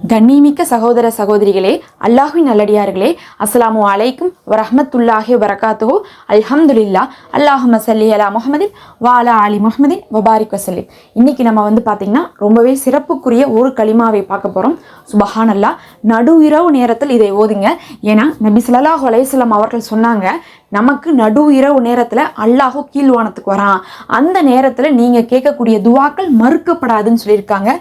கண்ணிமிக்க சகோதர சகோதரிகளே அல்லாஹின் நல்லடியார்களே அஸ்ஸலாமு அலைக்கும் வரஹமத்துல்லாஹி வரகாத்துஹு அல்ஹம்துலில்லா அல்லாஹும்ம சல்லி அலா முஹமதின் வாலா அலி முஹமதின் வபாரிக் வசல்லிம். இன்னைக்கு நம்ம வந்து பார்த்திங்கன்னா ரொம்பவே சிறப்புக்குரிய ஒரு களிமாவை பார்க்க போகிறோம் சுபஹான் அல்லா நடு இரவு நேரத்தில் இதை ஓதுங்க. ஏன்னா நபி ஸல்லல்லாஹு அலையம் அவர்கள் சொன்னாங்க நமக்கு நடு இரவு நேரத்தில் அல்லாஹோ கீழ்வானத்துக்கு வரான். அந்த நேரத்தில் நீங்கள் கேட்கக்கூடிய துவாக்கள் மறுக்கப்படாதுன்னு சொல்லியிருக்காங்க.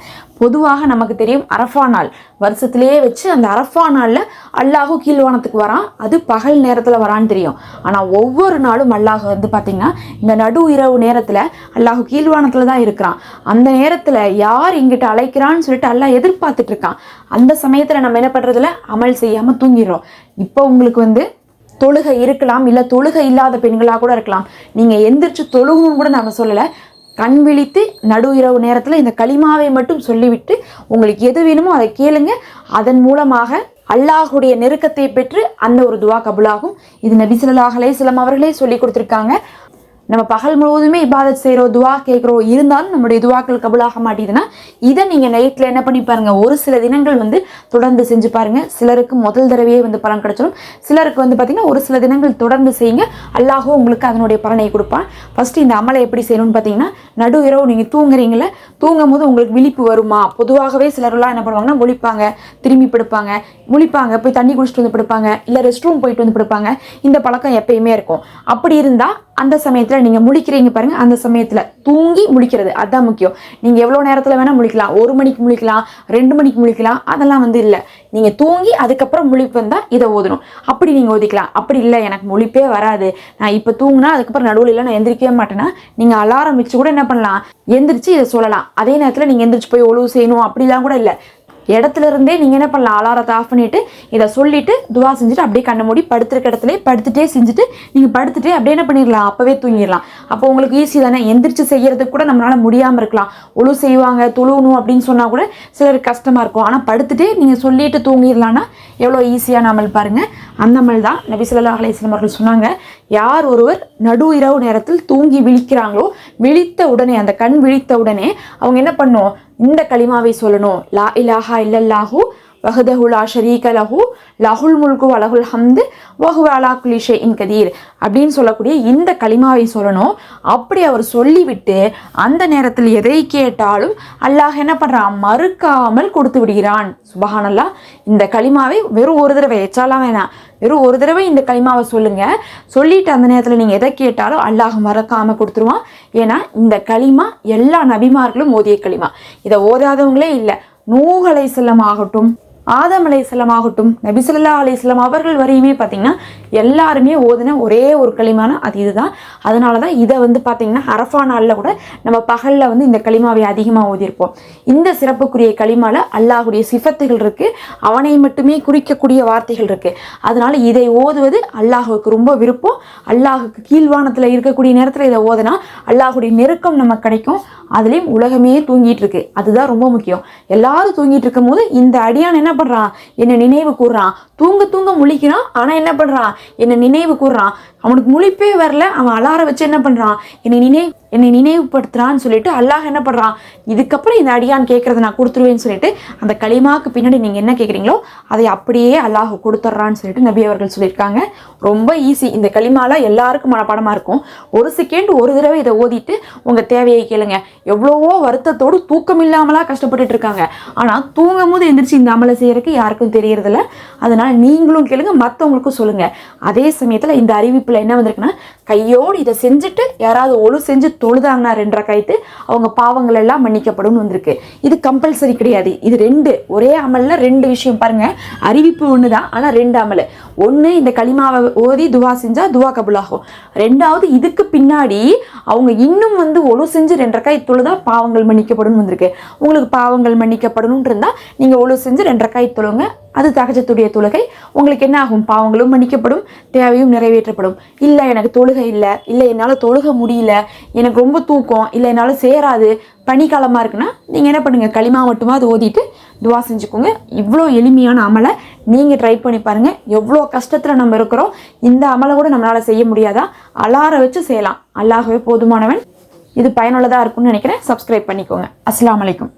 பொதுவாக நமக்கு தெரியும் அரஃபா நாள். வருஷத்துலேயே வச்சு அந்த அரஃபா நாளில் அல்லாஹோ கீழ்வானத்துக்கு வரான். அது பகல் நேரத்தில் வரான்னு தெரியும். ஆனால் ஒவ்வொரு நாளும் அல்லாஹ் வந்து பார்த்திங்கன்னா இந்த நடு இரவு நேரத்தில் அல்லாஹு கீழ்வானத்தில் தான் இருக்கிறான். அந்த நேரத்தில் யார் எங்கிட்ட அழைக்கிறான்னு சொல்லிட்டு அல்லாஹ் எதிர்பார்த்துட்ருக்கான் அந்த சமயத்தில் நம்ம என்ன பண்ணுறதுல அமல் செய்யாமல் தூங்கிடுறோம். இப்போ உங்களுக்கு வந்து தொழுகை இருக்கலாம் இல்லை தொழுகை இல்லாத பெண்களாக கூட இருக்கலாம். நீங்கள் எந்திரிச்சு தொழுகணும்னு கூட நாங்கள் சொல்லலை. கண் விழித்து நடு இரவு நேரத்தில் இந்த களிமாவை மட்டும் சொல்லிவிட்டு உங்களுக்கு எது வேணுமோ அதை கேளுங்க. அதன் மூலமாக அல்லாஹுடைய நெருக்கத்தை பெற்று அந்த ஒரு துவா கபுலாகும். இது நபி ஸல்லல்லாஹு அவர்களே சொல்லி கொடுத்துருக்காங்க. நம்ம பகல் முழுவதுமே இபாதத் செய்கிறோம் துவா கேட்குறோம் இருந்தாலும் நம்முடைய துவாக்கள் கபுலாக மாட்டேதுன்னா இதை நீங்கள் நைட்டில் என்ன பண்ணி பாருங்கள் ஒரு சில தினங்கள் வந்து தொடர்ந்து செஞ்சு பாருங்க. சிலருக்கு முதல் தடவையே வந்து பலன் கிடைச்சிடும் சிலருக்கு வந்து பார்த்திங்கன்னா ஒரு சில தினங்கள் தொடர்ந்து செய்யுங்க. அல்லாஹோ உங்களுக்கு அதனுடைய பலனை கொடுப்பான். ஃபஸ்ட்டு இந்த அமலை எப்படி செய்யணும்னு பார்த்தீங்கன்னா நடு இரவு நீங்கள் தூங்குறீங்கள தூங்கும் போது உங்களுக்கு விழிப்பு வருமா? பொதுவாகவே சிலர்லாம் என்ன பண்ணுவாங்கன்னா முழிப்பாங்க திரும்பி படுப்பாங்க. முழிப்பாங்க போய் தண்ணி குடிச்சிட்டு வந்து படுப்பாங்க இல்லை ரெஸ்ட் ரூம் போயிட்டு வந்து படுப்பாங்க. இந்த பழக்கம் எப்பயுமே இருக்கும். அப்படி இருந்தால் அந்த சமயத்தில் நீங்கள் முழிக்கிறீங்க பாருங்க அந்த சமயத்தில் தூங்கி முழிக்கிறது அதுதான் முக்கியம். நீங்கள் எவ்வளோ நேரத்தில் வேணால் முழிக்கலாம். ஒரு மணிக்கு முழிக்கலாம் ரெண்டு மணிக்கு முழிக்கலாம் அதெல்லாம் வந்து இல்லை. நீங்கள் தூங்கி அதுக்கப்புறம் முழிப்பு வந்தால் இதை ஓதணும். அப்படி நீங்கள் ஓதிக்கலாம். அப்படி இல்லை எனக்கு முழிப்பே வராது. நான் இப்போ தூங்கினா அதுக்கப்புறம் நடுவில் இல்லை நான் எந்திரிக்கவே மாட்டேன்னா நீங்கள் அலாரம் வச்சு கூட என்ன பண்ணலாம்? எந்திரிச்சு இதை சொல்லலாம். அதே நேரத்தில் நீங்கள் எந்திரிச்சு போய் ஒழுவு செய்யணும் அப்படிலாம் கூட இல்லை. இடத்துல இருந்தே நீங்கள் என்ன பண்ணலாம்? அலாரத்தை ஆஃப் பண்ணிவிட்டு இதை சொல்லிவிட்டு துவா செஞ்சுட்டு அப்படியே கண்ணை மூடி படுத்துருக்க இடத்துல படுத்துட்டே செஞ்சுட்டு நீங்கள் படுத்துட்டே அப்படியே என்ன பண்ணிடலாம்? அப்போவே தூங்கிடலாம். அப்போ உங்களுக்கு ஈஸி தானே? எந்திரிச்சு செய்கிறதுக்கு கூட நம்மளால் முடியாமல் இருக்கலாம். ஒழு செய்வாங்க தொழுவணும் அப்படின்னு சொன்னால் கூட சிலருக்கு கஷ்டமாக இருக்கும். ஆனால் படுத்துட்டே நீங்கள் சொல்லிட்டு தூங்கிடலான்னா எவ்வளோ ஈஸியான அமல் பாருங்கள் அந்த மாதிரி தான் நபி ஸல்லல்லாஹு அவர்கள் சொன்னாங்க யார் ஒருவர் நடு இரவு நேரத்தில் தூங்கி விழிக்கிறாங்களோ விழித்த உடனே அந்த கண் விழித்த உடனே அவங்க என்ன பண்ணும்? இந்த களிமாவை சொல்லணும். லா இலாஹா இல்லல்லாஹூ வஹதஹுலா ஷரீக லஹு லஹுல் முல்கு அலஹுல் ஹம்து வஹு அலா குலிஷே இன் கதீர் அப்படின்னு சொல்லக்கூடிய இந்த களிமாவை சொல்லணும். அப்படி அவர் சொல்லிவிட்டு அந்த நேரத்தில் எதை கேட்டாலும் அல்லாஹ் என்ன பண்ணுறான் மறுக்காமல் கொடுத்து விடுகிறான். சுபஹானல்லா. இந்த களிமாவை வெறும் ஒரு தடவை எச்சாலாம் வேணாம். வெறும் ஒரு தடவை இந்த களிமாவை சொல்லுங்க. சொல்லிட்டு அந்த நேரத்தில் நீங்கள் எதை கேட்டாலும் அல்லாஹ் மறக்காம கொடுத்துருவான். ஏன்னா இந்த களிமா எல்லா நபிமார்களும் ஓதிய களிமா. இதை ஓதாதவங்களே இல்லை நூகலை செல்லம் ஆகட்டும் ஆதம் அலையம் ஆகட்டும் நபிசல்லா அலையம் அவர்கள் வரையுமே பார்த்தீங்கன்னா எல்லாருமே ஓதின ஒரே ஒரு களிமான அது இதுதான். அதனால தான் இதை வந்து பார்த்தீங்கன்னா அரஃபா நாளில் கூட நம்ம பகலில் வந்து இந்த களிமாவை அதிகமாக ஓதியிருப்போம். இந்த சிறப்புக்குரிய களிமாவில் அல்லாஹுடைய சிஃபத்துகள் இருக்குது அவனை மட்டுமே குறிக்கக்கூடிய வார்த்தைகள் இருக்குது அதனால் இதை ஓதுவது அல்லாஹுக்கு ரொம்ப விருப்பம். அல்லாஹுக்கு கீழ்வானத்தில் இருக்கக்கூடிய நேரத்தில் இதை ஓதுனா அல்லாஹுடைய நெருக்கம் நமக்கு கிடைக்கும். அதுலேயும் உலகமே தூங்கிட்டு இருக்கு. அதுதான் ரொம்ப முக்கியம். எல்லாரும் தூங்கிட்டு இருக்கும் போது இந்த அடியான் என்ன பண்ணுறான் என்னை நினைவு கூறுறான் தூங்க தூங்க முழிக்கிறான். ஆனால் என்ன பண்ணுறான் என்னை நினைவு கூறுறான் அவனுக்கு முழிப்பே வரல. அவன் அலார வச்சு என்ன பண்ணுறான் என்னை நினைவு என்னை நினைவுபடுத்துறான்னு சொல்லிட்டு அல்லாஹ் என்ன பண்ணுறான் இதுக்கப்புறம் இந்த அடியான் கேட்குறத நான் கொடுத்துருவேன்னு சொல்லிட்டு அந்த களிமாவுக்கு பின்னாடி நீங்கள் என்ன கேட்குறீங்களோ அதை அப்படியே அல்லாஹ் கொடுத்துட்றான்னு சொல்லிட்டு நபி அவர்கள் சொல்லியிருக்காங்க. ரொம்ப ஈஸி இந்த களிமாலாம் எல்லாருக்கும் மனப்பாடமாக இருக்கும். ஒரு செகண்ட் ஒரு தடவை இதை ஓதிட்டு உங்கள் தேவையை கேளுங்க. எவ்வளவோ வருத்தத்தோடு தூக்கம் இல்லாமலாம் கஷ்டப்பட்டுட்டு இருக்காங்க. ஆனால் தூங்கும் போது எந்திரிச்சு இந்த அமலை இருக்குது யாருக்கும் தெரியறதில்ல. அதனால் நீங்களும் கேளுங்க மற்றவங்களுக்கும் சொல்லுங்கள் அதே சமயத்தில் இந்த அறிவிப்பில் என்ன வந்திருக்குன்னா கையோடு இதை செஞ்சுட்டு யாராவது ஒழு செஞ்சு தொழுதாங்கன்னா ரெண்டரை கைத்து அவங்க பாவங்கள் எல்லாம் மன்னிக்கப்படும் வந்திருக்கு. இது கம்பல்சரி கிடையாது. இது ரெண்டு. ஒரே அமலில் ரெண்டு விஷயம் பாருங்கள் அறிவிப்பு ஒன்று தான் ஆனால் ரெண்டு அமல். ஒன்று இந்த களிமாவை ஓதி துவா செஞ்சால் துவா கபுலாகும். ரெண்டாவது இதுக்கு பின்னாடி அவங்க இன்னும் வந்து ஒழு செஞ்சு ரெண்டரை கை தொழுதா பாவங்கள் மன்னிக்கப்படும் வந்திருக்கு. உங்களுக்கு பாவங்கள் மன்னிக்கப்படணும் இருந்தால் நீங்கள் ஒழு செஞ்சு ரெண்டரை கை தொழுங்க அது தகஜத்துடைய தொழுகை. உங்களுக்கு என்ன ஆகும்? பாவங்களும் மன்னிக்கப்படும். தேவையும் நிறைவேற்றப்படும். இல்லை எனக்கு தொழுகை இல்லை. இல்லை என்னால் தொழுக முடியல. எனக்கு ரொம்ப தூக்கம். இல்லை என்னால் சேராது. பனிக்காலமாக இருக்குன்னா நீங்கள் என்ன பண்ணுங்கள் களிமா மட்டுமா அது ஓதிட்டு துவா செஞ்சுக்கோங்க. இவ்வளோ எளிமையான அமலை நீங்கள் ட்ரை பண்ணி பாருங்கள் எவ்வளோ கஷ்டத்தில் நம்ம இருக்கிறோம். இந்த அமலை கூட நம்மளால் செய்ய முடியாதா? அலார வச்சு செய்யலாம். அல்லாகவே போதுமானவன். இது பயனுள்ளதாக இருக்கும்னு நினைக்கிறேன். சப்ஸ்கிரைப் பண்ணிக்கோங்க. அஸ்லாம் அலைக்கும்.